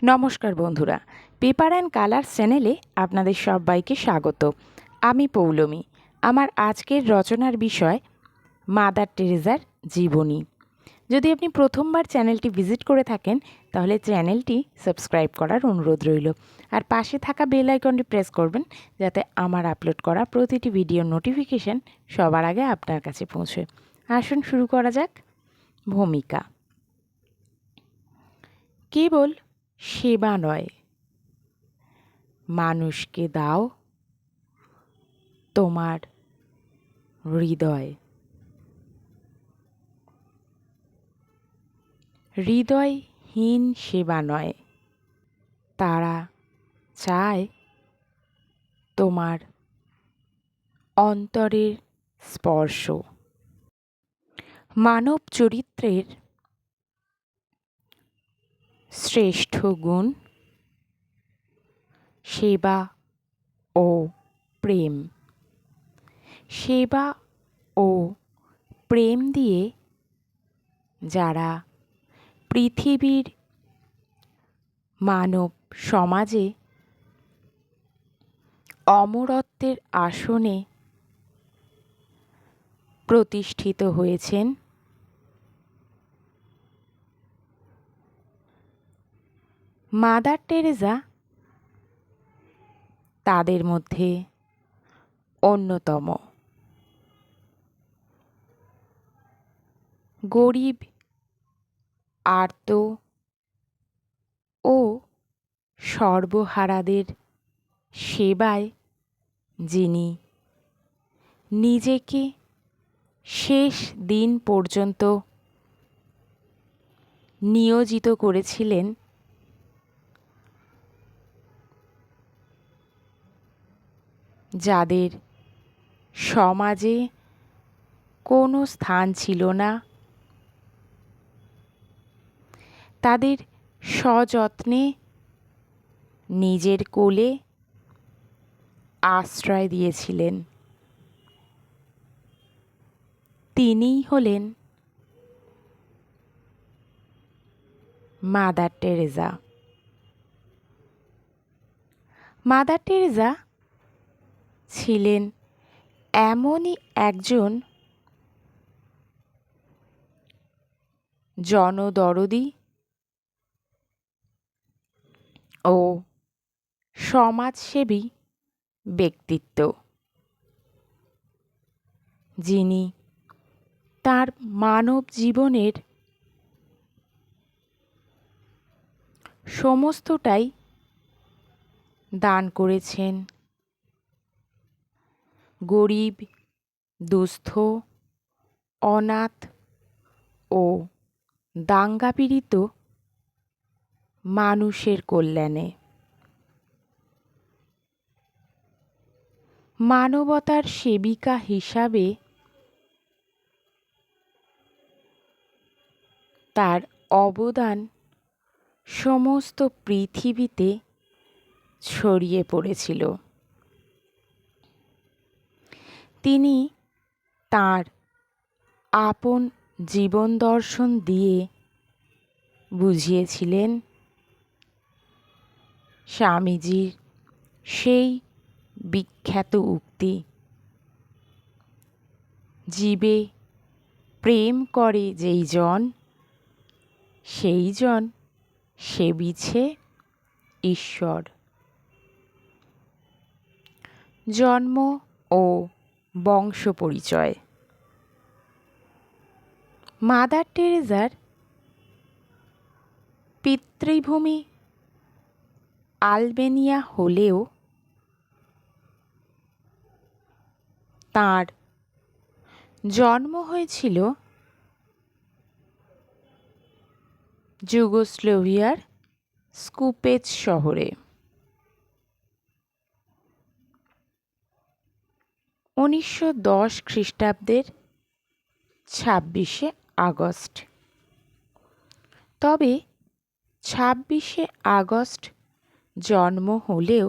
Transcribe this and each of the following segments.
নমস্কার বন্ধুরা, paper and colour চ্যানেলে আপনাদের সবাইকে স্বাগত। আমি পৌলমী, আমার আজকের রচনার বিষয় মাদার টেরেজার জীবনী। যদি আপনি প্রথমবার চ্যানেলটি ভিজিট করে থাকেন, তাহলে চ্যানেলটি সাবস্ক্রাইব করার অনুরোধ রইল। আর পাশে থাকা বেল আইকনটি প্রেস করবেন, যাতে আমার আপলোড করা প্রতিটি ভিডিও নোটিফিকেশান সবার আগে আপনার কাছে পৌঁছয় আসুন শুরু করা যাক। ভূমিকা। কেবল সেবা নয়। মানুষকে দাও তোমার হৃদয়। হৃদয়হীন সেবা নয়। তারা চায় তোমার অন্তরের স্পর্শ। মানব চরিত্রের শ্রেষ্ঠ গুণ, সেবা ও প্রেম। সেবা ও প্রেম দিয়ে যারা পৃথিবীর মানব সমাজে অমরত্বের আসনে প্রতিষ্ঠিত হয়েছেন মাদার টেরেজা তাদের মধ্যে অন্যতম। গরিব, আর্ত ও সর্বহারাদের সেবায় যিনি নিজেকে শেষ দিন পর্যন্ত নিয়োজিত করেছিলেন যাদের সমাজে কোনো স্থান ছিল না, তাদের সযত্নে নিজের কোলে আশ্রয় দিয়েছিলেন। তিনিই হলেন মাদার টেরেজা মাদার টেরেজা ছিলেন এমনই একজন জনদরদি ও সমাজসেবী ব্যক্তিত্ব যিনি তার মানব জীবনের সমস্তটাই দান করেছেন। গরিব, দুস্থ, অনাথ ও দাঙ্গাপীড়িত মানুষের কল্যাণে। মানবতার সেবিকা হিসাবে তার অবদান সমস্ত পৃথিবীতে ছড়িয়ে পড়েছিল। তিনি তার আপন জীবন দর্শন দিয়ে বুঝিয়েছিলেন স্বামীজির সেই বিখ্যাত উক্তি, জীবে প্রেম করে যেই জন, সেই জন সেবিছে ঈশ্বর। জন্ম ও বংশ পরিচয় মাদার টেরেজার পিতৃভূমি আলবেনিয়া হলেও তার জন্ম হয়েছিল যুগোস্লোভিয়ার স্কুপেজ শহরে। উনিশশো দশ খ্রিস্টাব্দের ছাব্বিশে আগস্ট। তবে ছাব্বিশে আগস্ট জন্ম হলেও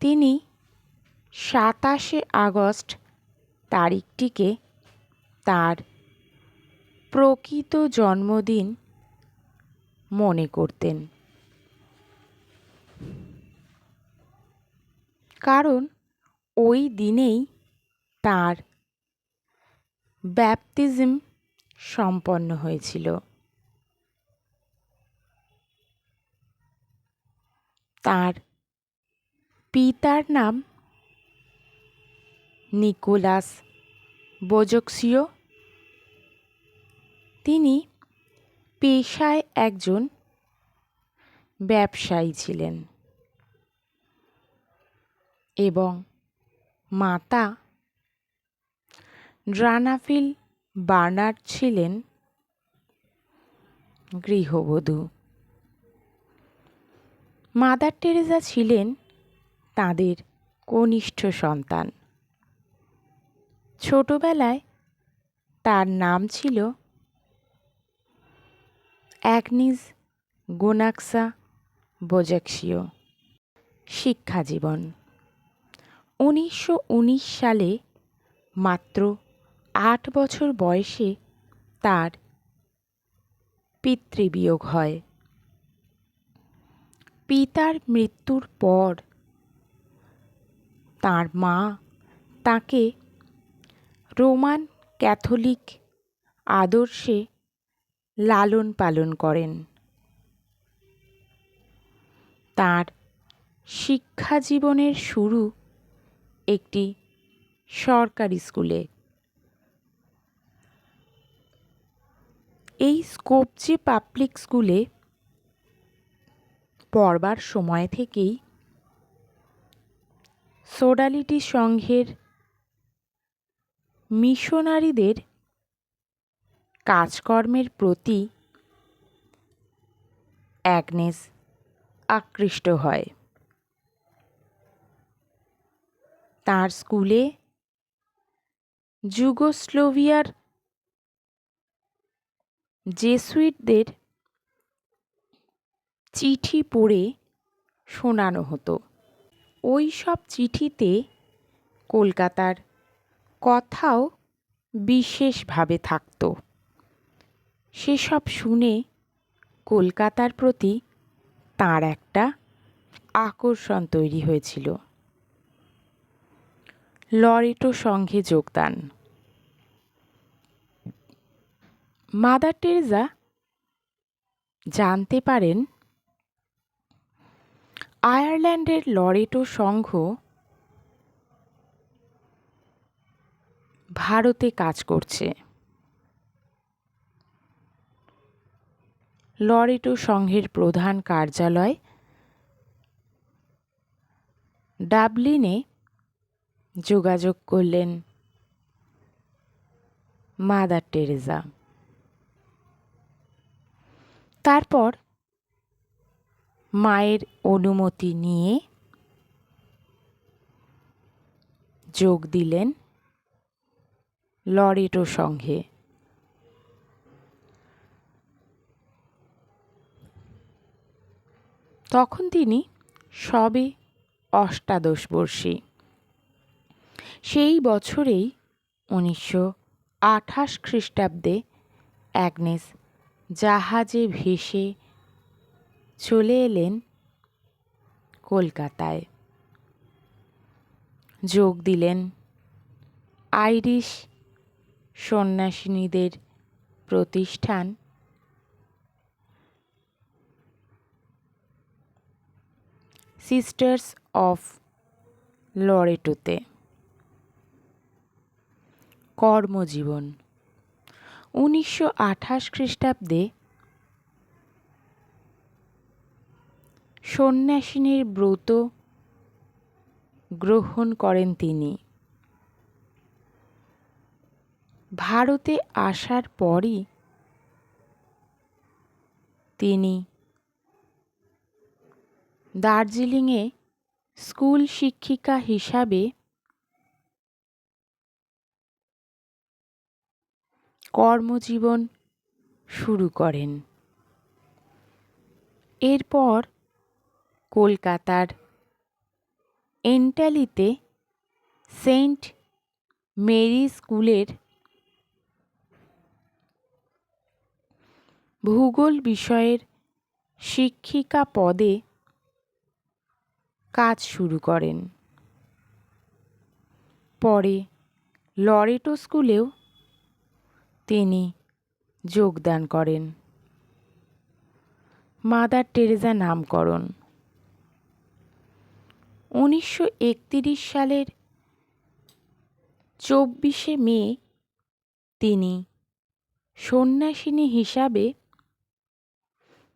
তিনি সাতাশে আগস্ট তারিখটিকে তার প্রকৃত জন্মদিন মনে করতেন। কারণ ওই দিনেই তার ব্যাপটিজম সম্পন্ন হয়েছিল। তার পিতার নাম নিকোলাস বোজক্সিও। তিনি পেশায় একজন ব্যবসায়ী ছিলেন এবং মাতা। ড্রানাফিল বার্নার্ড ছিলেন গৃহবধূ। মাদার টেরেজা ছিলেন তাদের কনিষ্ঠ সন্তান। ছোটবেলায় তার নাম ছিল অ্যাগনিজ গোনাক্সা বোজাক্সিও শিক্ষা জীবন উনিশশো উনিশ সালে মাত্র আট বছর বয়সে তার পিতৃবিয়োগ হয়। পিতার মৃত্যুর পর তার মা তাকে রোমান ক্যাথলিক আদর্শে লালন পালন করেন। তার শিক্ষা জীবনের শুরু একটি সরকারি স্কুলে। এই স্কোপজে পাবলিক স্কুলে পড়বার সময় থেকেই সোডালিটি সংঘের মিশনারিদের কাজকর্মের প্রতি অ্যাগনেস আকৃষ্ট হয়। তার স্কুলে? যুগোস্লোভিয়ার জেসুইটদের চিঠি পড়ে শোনানো হতো। ওই সব চিঠিতে কলকাতার কথাও বিশেষভাবে থাকত। সেসব শুনে কলকাতার প্রতি তার একটা আকর্ষণ তৈরি হয়েছিল। লরেটো সংঘে যোগদান। মাদার টেরেজা জানতে পারেন, আয়ারল্যান্ডের লরেটো সংঘ ভারতে কাজ করছে। লরেটো সংঘের প্রধান কার্যালয় ডাবলিনে যোগাযোগ করলেন মাদার টেরেজা তারপর মায়ের অনুমতি নিয়ে যোগ দিলেন লরেটো সঙ্ঘে তখন তিনি সবে অষ্টাদশ বর্ষী সেই বছরেই উনিশশো আঠাশ খ্রিস্টাব্দে অ্যাগনেস জাহাজে ভেসে চলে এলেন কলকাতায়। যোগ দিলেন আইরিশ সন্ন্যাসিনীদের প্রতিষ্ঠান। সিস্টার্স অফ লরেটোতে কর্মজীবন। উনিশশো আঠাশ খ্রিস্টাব্দে সন্ন্যাসিনীর ব্রত গ্রহণ করেন তিনি। ভারতে আসার পরই তিনি দার্জিলিংয়ে স্কুল শিক্ষিকা হিসাবে কর্মজীবন শুরু করেন। এরপর কলকাতার এন্টালিতে সেন্ট মেরি স্কুলের ভূগোল বিষয়ের শিক্ষিকা পদে কাজ শুরু করেন। পরে লরেটো স্কুলেও তিনি যোগদান করেন। মাদার টেরেজা নামকরণ। উনিশশো সালের চব্বিশে মে তিনি সন্ন্যাসিনী হিসাবে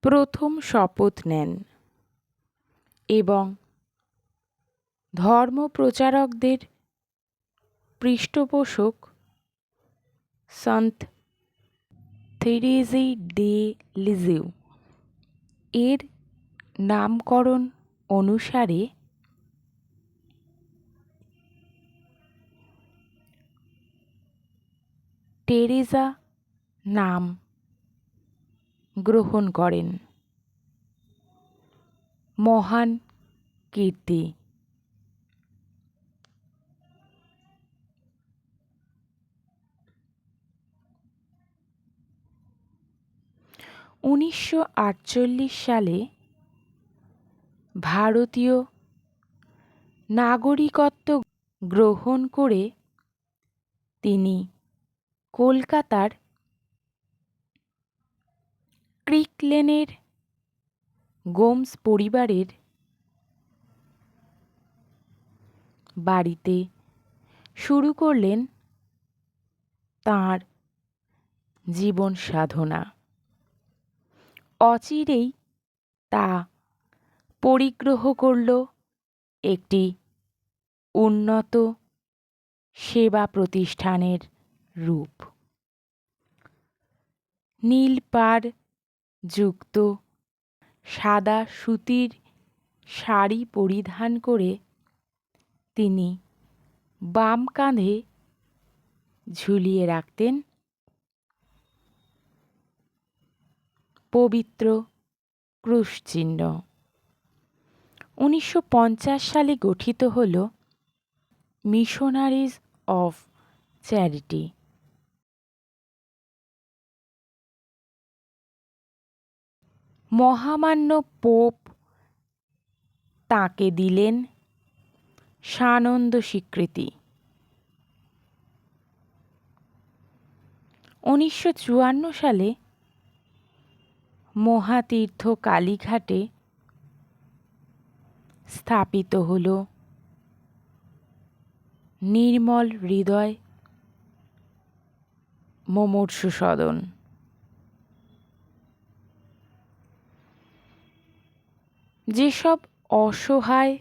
প্রথম শপথ নেন এবং ধর্মপ্রচারকদের পৃষ্ঠপোষক সন্ত থেরেজি দে লিজিউ এর নামকরণ অনুসারে টেরেজা নাম গ্রহণ করেন। মহান কীর্তি। উনিশশো আটচল্লিশ সালে ভারতীয় নাগরিকত্ব গ্রহণ করে তিনি কলকাতার ক্রিকলেনের গোমস পরিবারের বাড়িতে শুরু করলেন তাঁর জীবন সাধনা। অচিরেই তা পরিগ্রহ করল একটি উন্নত সেবা প্রতিষ্ঠানের রূপ। নীল পাড় যুক্ত সাদা সুতির শাড়ি পরিধান করে তিনি বাম কাঁধে ঝুলিয়ে রাখতেন। পবিত্র ক্রুশচিহ্ন। উনিশশো পঞ্চাশ সালে গঠিত হল মিশনারিজ অফ চ্যারিটি মহামান্য পোপ তাঁকে দিলেন সানন্দ স্বীকৃতি। উনিশশো চুয়ান্ন সালে মহাতীর্থ কালীঘাটে স্থাপিত হল। নির্মল হৃদয় মুমূর্ষু সদন। যেসব অসহায়,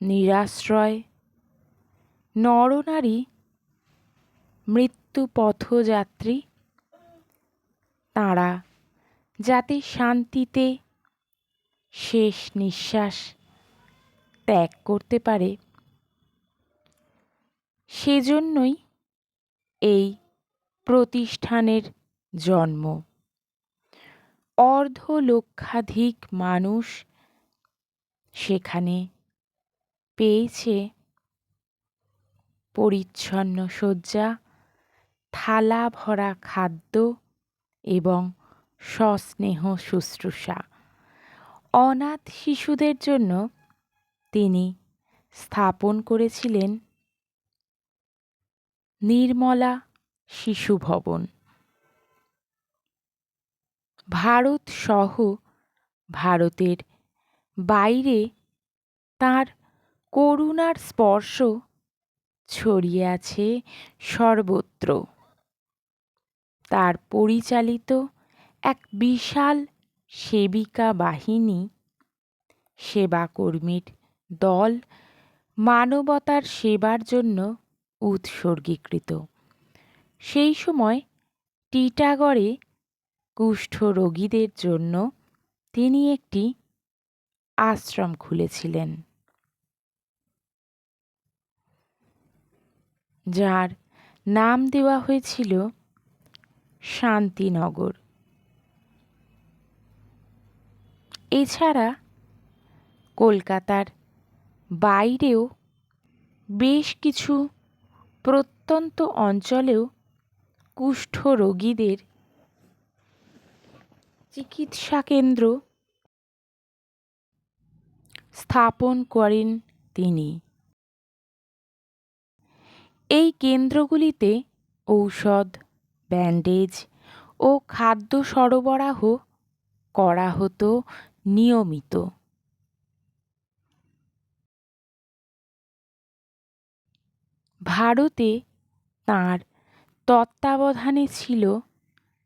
নিরাশ্রয়, নরনারী মৃত্যু পথযাত্রী তাঁরা যাতে শান্তিতে শেষ নিঃশ্বাস ত্যাগ করতে পারে। সেজন্যই এই প্রতিষ্ঠানের জন্ম। অর্ধ লক্ষাধিক মানুষ সেখানে পেয়েছে। পরিচ্ছন্ন শয্যা, থালা ভরা খাদ্য এবং সস্নেহ শুশ্রূষা। অনাথ শিশুদের জন্য তিনি স্থাপন করেছিলেন নির্মলা শিশু ভবন। ভারত সহ ভারতের বাইরে তাঁর করুণার স্পর্শ ছড়িয়ে আছে সর্বত্র। তার পরিচালিত এক বিশাল সেবিকা বাহিনী সেবাকর্মীর দল মানবতার সেবার জন্য উৎসর্গীকৃত। সেই সময় টিটাগড়ে কুষ্ঠ রোগীদের জন্য তিনি একটি আশ্রম খুলেছিলেন। যার নাম দেওয়া হয়েছিল শান্তিনগর। এছাড়া কলকাতার বাইরেও বেশ কিছু প্রত্যন্ত অঞ্চলেও কুষ্ঠ রোগীদের চিকিৎসা কেন্দ্র স্থাপন করেন তিনি। এই কেন্দ্রগুলিতে ঔষধ, ব্যান্ডেজ ও খাদ্য সরবরাহ করা হতো নিয়মিত। ভারতে তাঁর তত্ত্বাবধানে ছিল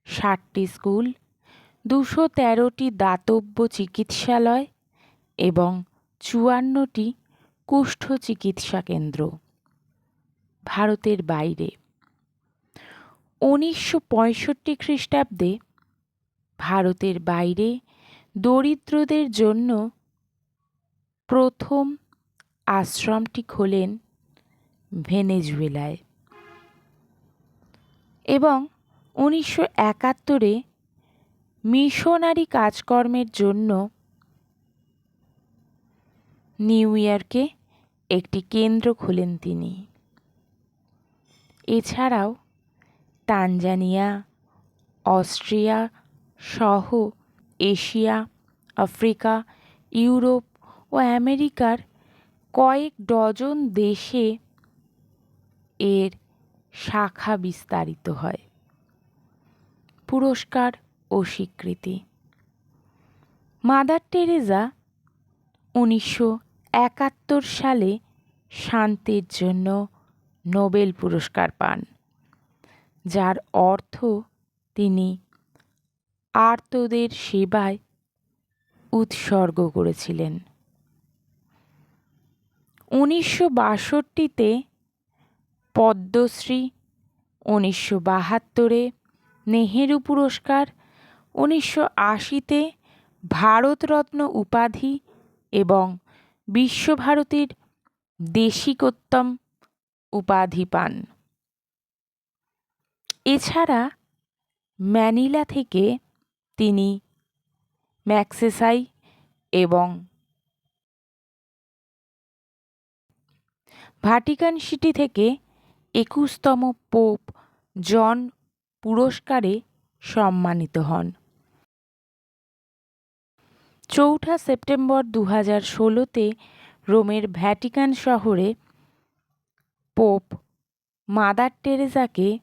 ষাটটি স্কুল, দুশো তেরোটি দাতব্য চিকিৎসালয় এবং চুয়ান্নটি কুষ্ঠ চিকিৎসা কেন্দ্র ভারতের বাইরে। উনিশশো পঁয়ষট্টি খ্রিস্টাব্দে ভারতের বাইরে দরিদ্রদের জন্য প্রথম আশ্রমটি খোলেন ভেনেজুয়েলায়। এবং উনিশশো একাত্তরে মিশনারি কাজকর্মের জন্য নিউ ইয়র্কে একটি কেন্দ্র খোলেন তিনি। এছাড়াও তানজানিয়া, অস্ট্রিয়া সহ এশিয়া, আফ্রিকা, ইউরোপ ও আমেরিকার কয়েক ডজন দেশে এর শাখা বিস্তারিত হয়। পুরস্কার ও স্বীকৃতি। মাদার টেরেজা উনিশশো একাত্তর সালে শান্তির জন্য নোবেল পুরস্কার পান, যার অর্থ তিনি আর্তদের সেবায় উৎসর্গ করেছিলেন। উনিশশো বাষট্টিতে পদ্মশ্রী, উনিশশো বাহাত্তরে নেহেরু পুরস্কার, উনিশশো আশিতে ভারতরত্ন উপাধি এবং বিশ্বভারতীর দেশিকোত্তম উপাধি পান। এছাড়া ম্যানিলা থেকে তিনি ম্যাক্সেসাই এবং ভাটিকান সিটি থেকে একুশতম পোপ জন পুরস্কারে সম্মানিত হন। চৌঠা সেপ্টেম্বর দু হাজার ষোলোতে রোমের ভ্যাটিকান শহরে পোপ মাদার টেরেজাকে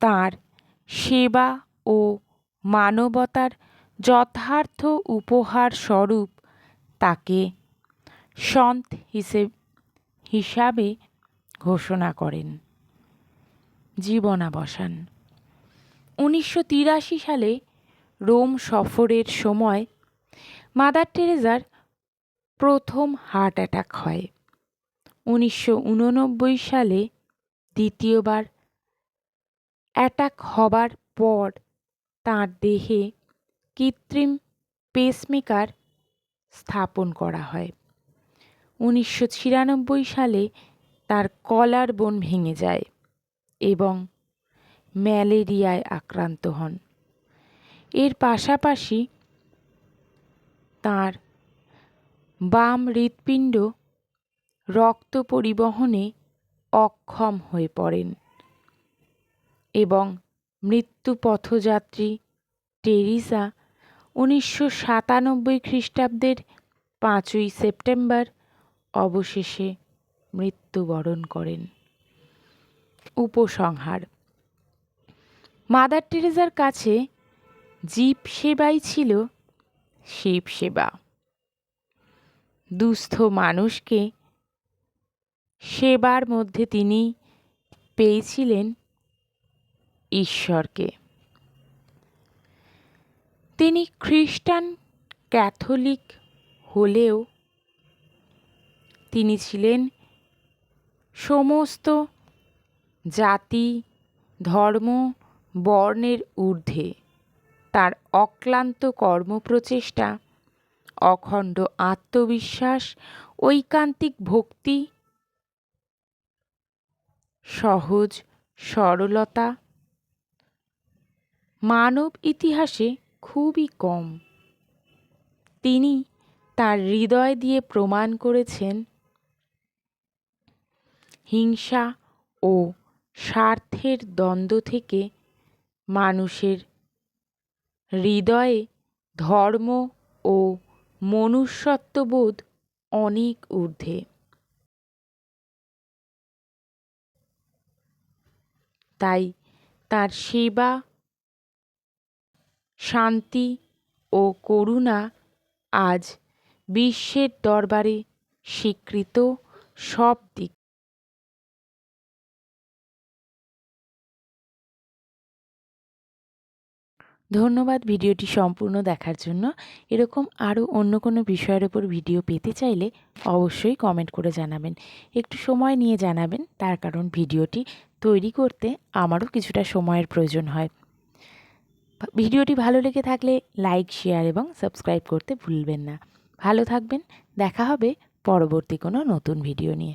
তাঁর সেবা ও মানবতার যথার্থ উপহার স্বরূপ তাকে সন্ত হিসেব হিসাবে ঘোষণা করেন। জীবনাবসান। উনিশশো তিরাশি সালে রোম সফরের সময় মাদার টেরেজার প্রথম হার্ট অ্যাটাক হয়। উনিশশো উননব্বই সালে দ্বিতীয়বার অ্যাটাক হবার পর তাঁর দেহে কৃত্রিম পেসমেকার স্থাপন করা হয়। উনিশশো ছিয়ানব্বই সালে তার কলার বোন ভেঙে যায় এবং ম্যালেরিয়ায় আক্রান্ত হন। এর পাশাপাশি তাঁর বাম হৃৎপিণ্ড রক্ত পরিবহনে অক্ষম হয়ে পড়েন এবং মৃত্যু পথযাত্রী টেরিসা উনিশশো সাতানব্বই খ্রিস্টাব্দের পাঁচই সেপ্টেম্বর অবশেষে মৃত্যুবরণ করেন। উপসংহার, মাদার টেরেজার কাছে জীব সেবাই ছিল শিব সেবা। দুস্থ মানুষকে সেবার মধ্যে তিনি পেয়েছিলেন ঈশ্বরকে। তিনি খ্রিস্টান ক্যাথলিক হলেও তিনি ছিলেন সমস্ত জাতি, ধর্ম, বর্ণের ঊর্ধ্বে। তার অক্লান্ত কর্মপ্রচেষ্টা, অখণ্ড আত্মবিশ্বাস, ঐকান্তিক ভক্তি, সহজ সরলতা মানব ইতিহাসে খুবই কম। তিনি তার হৃদয় দিয়ে প্রমাণ করেছেন হিংসা ও স্বার্থের দ্বন্দ্ব থেকে মানুষের হৃদয়ে ধর্ম ও মনুষ্যত্ববোধ অনেক ঊর্ধ্বে। তাই তার সেবা শান্তি ও করুণা আজ বিশ্বের দরবারে স্বীকৃত সব দিক। ধন্যবাদ ভিডিওটি সম্পূর্ণ দেখার জন্য। এরকম আরও অন্য কোনো বিষয়ের ওপর ভিডিও পেতে চাইলে অবশ্যই কমেন্ট করে জানাবেন। একটু সময় নিয়ে জানাবেন, তার কারণ ভিডিওটি তৈরি করতে আমারও কিছুটা সময়ের প্রয়োজন হয়। ভিডিওটি ভালো লেগে থাকলে লাইক, শেয়ার এবং সাবস্ক্রাইব করতে ভুলবেন না। ভালো থাকবেন, দেখা হবে পরবর্তী কোনো নতুন ভিডিও নিয়ে।